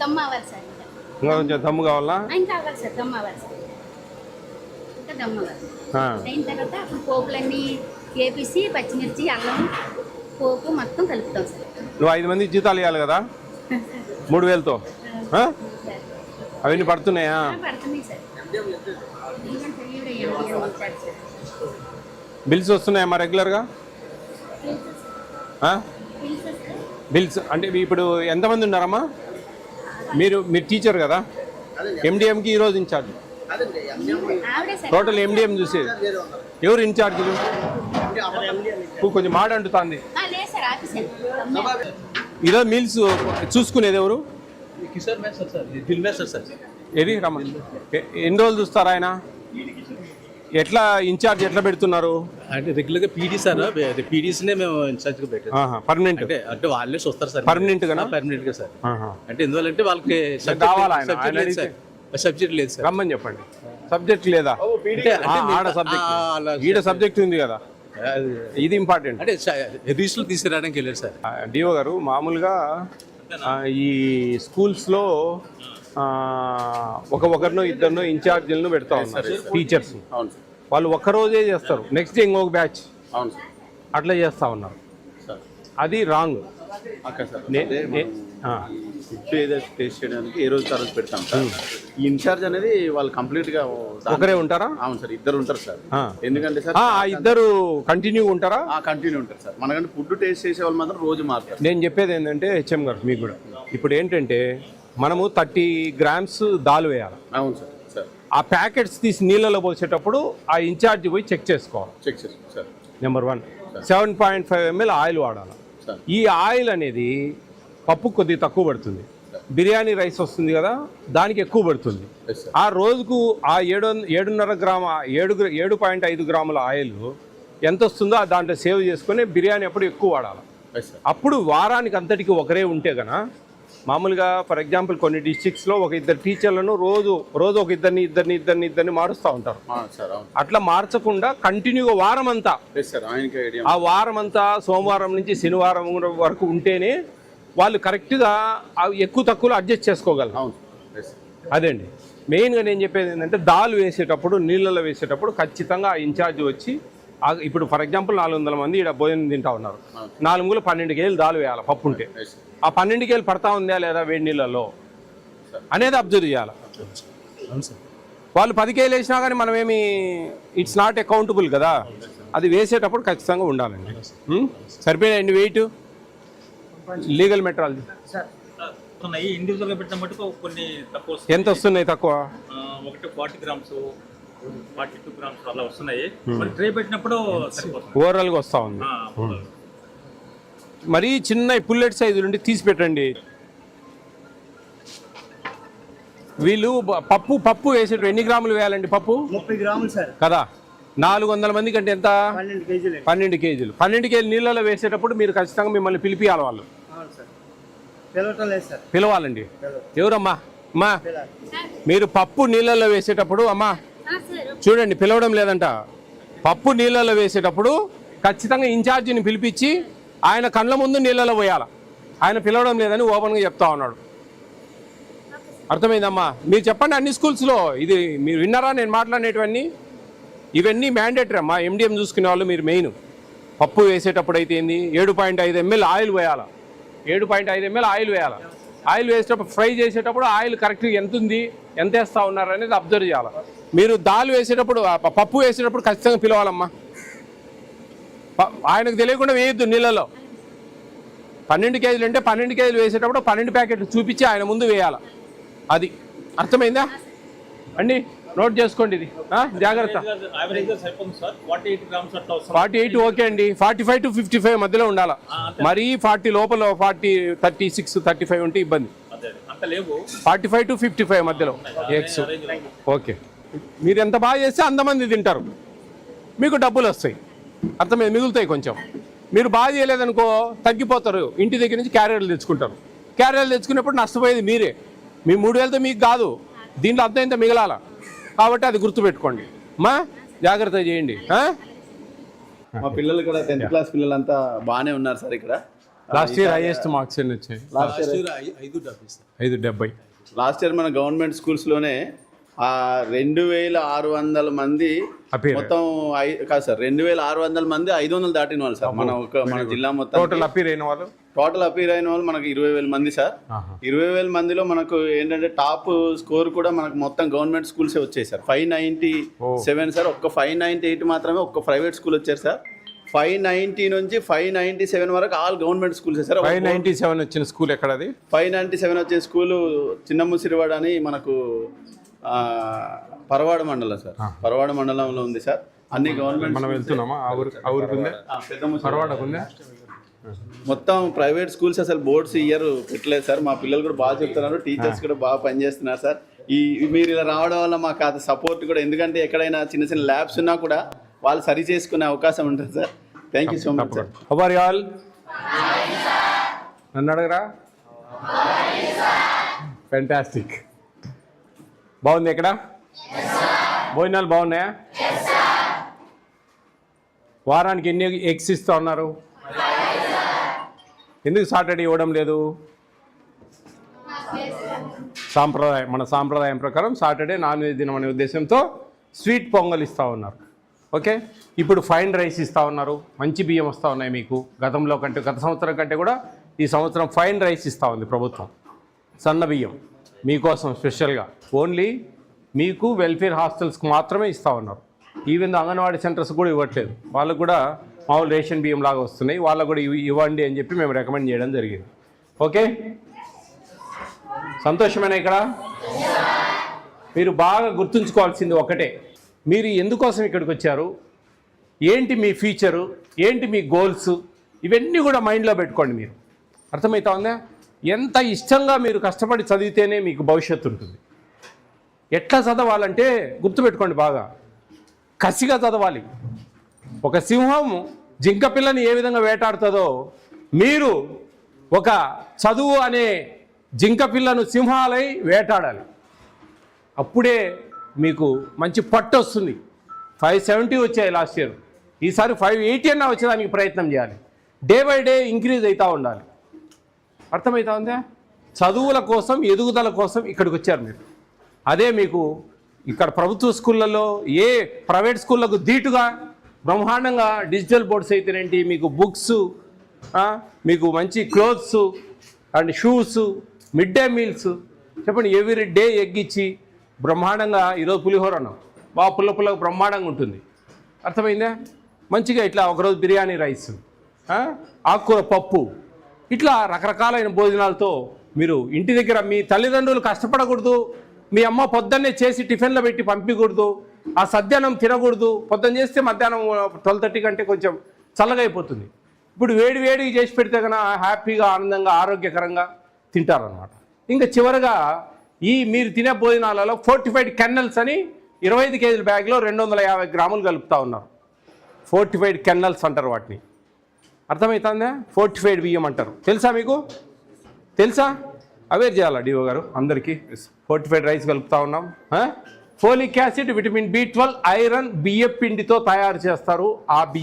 దమ్ అవ్వాలి సార్ ఇంకా కొంచెం దమ్ము కావాలా? ఇంకా అవ్వాలి సార్ దమ్ అవ్వాలి సార్ ఇంకా దమ్ అవ్వాలి. అయిన తర్వాత అప్పుడు పోపులన్నీ వేపిసి పచ్చిమిర్చి అల్లం పోపు మొత్తం కలుపుతాం సార్. నువ్వు ఐదు మంది జీతాలు ఇవ్వాలి కదా? మూడు వేలతో? అవన్నీ పడుతున్నాయా? సార్. బిల్స్ వస్తున్నాయమ్మా రెగ్యులర్గా? బిల్స్ అంటే ఇప్పుడు ఎంతమంది ఉన్నారమ్మా? మీరు మీరు టీచర్ కదా? ఎండిఎంకి ఈరోజు ఇన్ఛార్జ్ టోటల్ ఎండిఎం చూసేది. ఎవరు ఇన్ఛార్జీలు కొంచెం మాట అంటుతుంది ఈరోజు మీల్స్ చూసుకునేది ఎవరు? ఏది? రమ్మ. ఎన్ని రోజులు చూస్తారు ఆయన? ఎట్లా ఇన్ఛార్జ్ ఎట్లా పెడుతున్నారు? అంటే రెగ్యులర్గా పీడీ సార్ పీడీస్ నే మేము ఇన్ఛార్జ్గా పెట్టాం పర్మనెంట్ అంటే అంటే వాళ్ళే చూస్తారు సార్. Permanent గానా? పర్మనెంట్గా సార్. అంటే ఎందువల్లంటే వాళ్ళకి కావాలా ఆయన? ఆయన సబ్జెక్ట్ లేదు సార్. సబ్జెక్ట్ లేదు సార్. రమ్మని చెప్పండి. సబ్జెక్ట్ లేదా? ఆడ సబ్జెక్ట్ ఈడ సబ్జెక్ట్ ఉంది కదా? ఇది ఇంపార్టెంట్ అంటే రిజిస్టర్ తీసుకురావడానికి వెళ్ళారు సార్. డిఓ గారు మామూలుగా ఆ, ఈ స్కూల్స్లో ఆ, ఒక ఒకరినో ఇద్దరినో ఇన్ఛార్జీలను పెడతా ఉన్నారు టీచర్స్. అవును సార్. వాళ్ళు ఒక్క రోజే చేస్తారు. నెక్స్ట్ డే ఇంకొక బ్యాచ్ అవును సార్. అట్లా చేస్తా ఉన్నారు. సార్. అది రాంగ్. ఫుడ్ ఏదో టేస్ట్ చేయడానికి ఏ రోజు తర్వాత పెడతాం సార్. ఈ ఇన్ఛార్జ్ అనేది వాళ్ళు కంప్లీట్గా ఒకరే ఉంటారా? అవును సార్ ఇద్దరు ఉంటారు సార్. ఎందుకంటే సార్ ఇద్దరు కంటిన్యూ ఉంటారా? ఆ కంటిన్యూ ఉంటారు సార్. మనకంటే ఫుడ్ టేస్ట్ చేసే వాళ్ళు మాత్రం రోజు మారుతారు. నేను చెప్పేది ఏంటంటే హెచ్ఎం గారు మీకు కూడా. ఇప్పుడు ఏంటంటే మనము థర్టీ గ్రామ్స్ దాల్ వేయాలి. అవును సార్. ఆ ప్యాకెట్స్ తీసి నీళ్ళలో పోసేటప్పుడు ఆ ఇన్ఛార్జ్ పోయి చెక్ చేసుకోవాలి. Check sir. Number one. Seven point five ML oil వాడాలి. ఈ ఆయిల్ అనేది పప్పు కొద్దిగా తక్కువ పడుతుంది. బిర్యానీ రైస్ వస్తుంది కదా దానికి ఎక్కువ పడుతుంది. ఆ రోజుకు ఆ ఏడు ఏడున్నర గ్రామ ఏడు ఏడు పాయింట్ ఐదు గ్రాముల ఆయిల్ ఎంత వస్తుందో దాంట్లో సేవ్ చేసుకొని బిర్యానీ అప్పుడు ఎక్కువ వాడాలి. అప్పుడు వారానికి అంతటికి ఒకరే ఉంటే గన మామూలుగా ఫర్ ఎగ్జాంపుల్ కొన్ని డిస్ట్రిక్ట్స్లో ఒక ఇద్దరు టీచర్లను రోజు రోజు ఒక ఇద్దరిని ఇద్దరిని ఇద్దరిని ఇద్దరిని మారుస్తూ ఉంటారు. అట్లా మార్చకుండా కంటిన్యూగా వారం అంతా ఆ వారం అంతా సోమవారం నుంచి శనివారం వరకు ఉంటేనే వాళ్ళు కరెక్ట్గా అవి ఎక్కువ తక్కువలో అడ్జస్ట్ చేసుకోగలరు. అదండి. మెయిన్గా నేను చెప్పేది ఏంటంటే దాల్ వేసేటప్పుడు నీళ్ళలో వేసేటప్పుడు ఖచ్చితంగా ఆ ఇన్ఛార్జ్ వచ్చి ఇప్పుడు ఫర్ ఎగ్జాంపుల్ నాలుగు వందల మంది ఇక్కడ భోజనం తింటా ఉన్నారు. నాలుగులో పన్నెండు కేజీలు దాల్ వేయాలి పప్పు ఉంటే ఆ పన్నెండు కేజీలు పడతా ఉందా లేదా వేడి నీళ్ళలో? అనేది అబ్జర్వ్ చేయాలి? వాళ్ళు పది కేజీలు వేసినా కానీ మనం ఏమి ఇట్స్ నాట్ అకౌంటబుల్ కదా? అది వేసేటప్పుడు ఖచ్చితంగా ఉండాలండి? సరిపోయినాయండి వెయిట్? Legal metrology. ఎంత వస్తున్నాయి తక్కువ? ఒకటి forty grams forty two grams అలా వస్తున్నాయి. మరి ట్రే పెట్టినప్పుడు సరిపోతుంది. ఓవరాల్గా వస్తూ ఉంది. ఆ, మరీ చిన్న పుల్లెట్ సైజు నుండి తీసి పెట్టండి. వీళ్ళు పప్పు పప్పు వేసేటప్పుడు ఎన్ని గ్రాములు వేయాలండి పప్పు? ముప్పై గ్రాములు సార్. కదా. నాలుగు వందల మందికి అంటే ఎంత? పన్నెండు కేజీలు పన్నెండు కేజీలు. పన్నెండు కేజీలు నీళ్ళలో వేసేటప్పుడు మీరు ఖచ్చితంగా మిమ్మల్ని పిలిపియాలి వాళ్ళు. అవును సార్. పిలవటం లేదు సార్. పిలవాలండి. ఎవరమ్మా? అమ్మా. మీరు పప్పు నీళ్ళలో వేసేటప్పుడు అమ్మా చూడండి పిలవడం లేదంట. పప్పు నీళ్ళలో వేసేటప్పుడు ఖచ్చితంగా ఇన్ఛార్జిని పిలిపించి ఆయన కళ్ళ ముందు నీళ్ళలో పోయాల. ఆయన పిలవడం లేదని ఓపెన్గా చెప్తా ఉన్నాడు. అర్థమైందమ్మా? మీరు చెప్పండి అన్ని స్కూల్స్లో. ఇది మీరు విన్నారా? నేను మాట్లాడినటువన్నీ ఇవన్నీ మ్యాండేటరీ అమ్మా. ఎండిఎం చూసుకునే వాళ్ళు మీరు మెయిన్ పప్పు వేసేటప్పుడు అయితే ఏంది? ఏడు పాయింట్ ఐదు ఎంఎల్ ఆయిల్ వేయాలా ఏడు పాయింట్ ఐదు ఎంఎల్ ఆయిల్ వేయాలా. ఆయిల్ వేసేటప్పుడు ఫ్రై చేసేటప్పుడు ఆయిల్ కరెక్ట్గా ఎంత ఉంది? ఎంత వేస్తూ ఉన్నారు అనేది అబ్జర్వ్ చేయాలి. మీరు దాల్ వేసేటప్పుడు పప్పు వేసేటప్పుడు ఖచ్చితంగా పిలవాలమ్మా. ఆయనకు తెలియకుండా వేయొద్దు నీళ్ళలో. పన్నెండు కేజీలు అంటే పన్నెండు కేజీలు వేసేటప్పుడు పన్నెండు ప్యాకెట్లు చూపించి ఆయన ముందు వేయాలి. అది. అర్థమైందా? అండి నోట్ చేసుకోండి ఇది. జాగ్రత్త. ఫార్టీ ఎయిట్ ఓకే అండి. Forty five to fifty five మధ్యలో ఉండాలి. మరీ ఫార్టీ లోపల forty thirty six thirty five ఉంటే ఇబ్బంది. Forty five to fifty five మధ్యలో. ఎక్స్ ఓకే మీరు ఎంత బాగా చేస్తే అంతమంది తింటారు. మీకు డబ్బులు వస్తాయి. అర్థమైంది? మిగులుతాయి కొంచెం. మీరు బాగా చేయలేదనుకో తగ్గిపోతారు. ఇంటి దగ్గర నుంచి క్యారియర్లు తెచ్చుకుంటారు. క్యారియర్లు తెచ్చుకున్నప్పుడు నష్టపోయేది మీరే. మీ మూడు వేలతో మీకు కాదు. దీంట్లో అంత ఇంత మిగలాల? కాబట్టి అది గుర్తుపెట్టుకోండి. మా జాగ్రత్త చేయండి. ఆ? మా పిల్లలు కూడా టెన్త్ క్లాస్ పిల్లలంతా బాగానే ఉన్నారు సార్ ఇక్కడ. లాస్ట్ ఇయర్ హైయెస్ట్ మార్క్స్ ఎన్ని వచ్చాయి? లాస్ట్ ఇయర్ ఐదు డబ్బు. సార్ ఐదు డెబ్బై. లాస్ట్ ఇయర్ మన గవర్నమెంట్ స్కూల్స్లోనే ఆ రెండు వేల ఆరు వందల మంది. మొత్తం కాదు సార్ రెండు వేల ఆరు వందల మంది ఐదు వందలు దాటిన వాళ్ళు సార్. మన ఒక మన జిల్లా మొత్తం టోటల్ అపీర్ అయిన వాళ్ళు? టోటల్ అపీర్ అయిన వాళ్ళు మనకు ఇరవై వేల మంది సార్. ఇరవై వేల మందిలో మనకు ఏంటంటే టాప్ స్కోర్ కూడా మనకు మొత్తం గవర్నమెంట్ స్కూల్స్ వచ్చాయి sir. Five ninety seven sir ఒక్క ఫైవ్ నైంటీ ఎయిట్ మాత్రమే ఒక్క ప్రైవేట్ స్కూల్ వచ్చారు సార్. ఫైవ్ నైంటీ నుంచి ఫైవ్ నైంటీ సెవెన్ వరకు all government schools sir. Five ninety seven వచ్చిన స్కూల్ ఎక్కడది? ఫైవ్ నైంటీ సెవెన్ వచ్చే స్కూలు చిన్న ముసిరివాడ అని మనకు పరవాడ మండలం సార్. పరవాడ మండలంలో ఉంది సార్. అన్ని గవర్నమెంట్ మనం వెళ్తున్నామా? ఉందా? మొత్తం ప్రైవేట్ స్కూల్స్ అసలు బోర్డ్స్ ఇయర్ పెట్టలేదు సార్. మా పిల్లలు కూడా బాగా చెప్తున్నారు. టీచర్స్ కూడా బాగా పనిచేస్తున్నారు సార్. ఈ మీరు ఇలా రావడం వల్ల మాకు అది సపోర్ట్ కూడా ఎందుకంటే ఎక్కడైనా చిన్న చిన్న ల్యాబ్స్ ఉన్నా కూడా వాళ్ళు సరి చేసుకునే అవకాశం ఉంటుంది sir. Thank you so much sir all నన్ను అడగరా? ఫెంటాస్టిక్ బాగుంది ఇక్కడ భోజనాలు బాగున్నాయా? వారానికి ఎన్ని ఎగ్స్ ఇస్తూ ఉన్నారు? ఎందుకు సాటర్డే ఇవ్వడం లేదు? సాంప్రదాయం మన సాంప్రదాయం ప్రకారం సాటర్డే నాన్ వెజ్ దినం అనే ఉద్దేశంతో స్వీట్ పొంగల్ ఇస్తూ ఉన్నారు. ఓకే? ఇప్పుడు ఫైన్ రైస్ ఇస్తూ ఉన్నారు. మంచి బియ్యం వస్తూ ఉన్నాయి మీకు. గతంలో కంటే గత సంవత్సరం కంటే కూడా ఈ సంవత్సరం ఫైన్ రైస్ ఇస్తూ ఉంది ప్రభుత్వం. సన్న బియ్యం. మీకోసం స్పెషల్గా. ఓన్లీ మీకు వెల్ఫేర్ హాస్టల్స్కి మాత్రమే ఇస్తూ ఉన్నారు. ఈవెన్ అంగన్వాడీ సెంటర్స్ కూడా ఇవ్వట్లేదు. వాళ్ళకు కూడా మామూలు రేషన్ బియ్యం లాగా వస్తున్నాయి. వాళ్ళకు కూడా ఇవ్వండి అని చెప్పి మేము రికమెండ్ చేయడం జరిగింది. ఓకే? సంతోషమేనా ఇక్కడ? మీరు బాగా గుర్తుంచుకోవాల్సింది ఒకటే. మీరు ఎందుకోసం ఇక్కడికి వచ్చారు? ఏంటి మీ ఫ్యూచరు ఏంటి మీ గోల్స్? ఇవన్నీ కూడా మైండ్లో పెట్టుకోండి మీరు. అర్థమవుతా ఉందా? ఎంత ఇష్టంగా మీరు కష్టపడి చదివితేనే మీకు భవిష్యత్తు ఉంటుంది. ఎట్లా చదవాలంటే గుర్తుపెట్టుకోండి బాగా. కసిగా చదవాలి. ఒక సింహం జింక పిల్లని ఏ విధంగా వేటాడుతుందో మీరు ఒక చదువు అనే జింక పిల్లను సింహాలై వేటాడాలి. అప్పుడే మీకు మంచి పట్టు వస్తుంది. ఫైవ్ సెవెంటీ వచ్చాయి లాస్ట్ ఇయర్. ఈసారి ఫైవ్ ఎయిటీ అన్నా వచ్చేదానికి ప్రయత్నం చేయాలి. డే బై డే ఇంక్రీజ్ అవుతూ ఉండాలి. అర్థమవుతా ఉందా చదువుల కోసం ఎదుగుదల కోసం ఇక్కడికి వచ్చారు మీరు. అదే మీకు ఇక్కడ ప్రభుత్వ స్కూళ్ళల్లో ఏ ప్రైవేట్ స్కూళ్ళకు ధీటుగా బ్రహ్మాండంగా డిజిటల్ బోర్డ్స్ అయితేనేంటి? మీకు బుక్స్ మీకు మంచి clothes and shoes mid day meals. చెప్పండి ఎవ్రీ డే ఎగ్గిచ్చి బ్రహ్మాండంగా ఈరోజు పులిహోర అన్నాం. బాగా పుల్ల పుల్ల బ్రహ్మాండంగా ఉంటుంది. అర్థమైందా? మంచిగా ఇట్లా ఒకరోజు బిర్యానీ రైస్ ఆకుకూర పప్పు ఇట్లా రకరకాలైన భోజనాలతో మీరు ఇంటి దగ్గర మీ తల్లిదండ్రులు కష్టపడకూడదు మీ అమ్మ పొద్దున్నే చేసి టిఫిన్లో పెట్టి పంపించకూడదు ఆ సద్యానం తినకూడదు పొద్దున్న చేస్తే మధ్యాహ్నం ట్వెల్వ్ థర్టీ కంటే కొంచెం చల్లగా అయిపోతుంది. ఇప్పుడు వేడి వేడిగా చేసి పెడితే కన్నా హ్యాపీగా ఆనందంగా ఆరోగ్యకరంగా తింటారనమాట ఇంకా చివరగా ఈ మీరు తినే భోజనాలలో ఫోర్టిఫైడ్ కెన్నల్స్ అని ఇరవై ఐదు కేజీల బ్యాగ్లో రెండు వందల యాభై గ్రాములు కలుపుతా ఉన్నారు. ఫోర్టిఫైడ్ కెన్నల్స్ అంటారు వాటిని. అర్థమవుతుందా ఫోర్టిఫైడ్ బియ్యం అంటారు. తెలుసా మీకు? తెలుసా? అవేర్ చేయాలా డిఓ గారు? అందరికీ. ఫోర్టిఫైడ్ రైస్ కలుపుతా ఉన్నాం. Folic acid vitamin B twelve iron బియ్య పిండితో తయారు చేస్తారు. ఆ బియ్య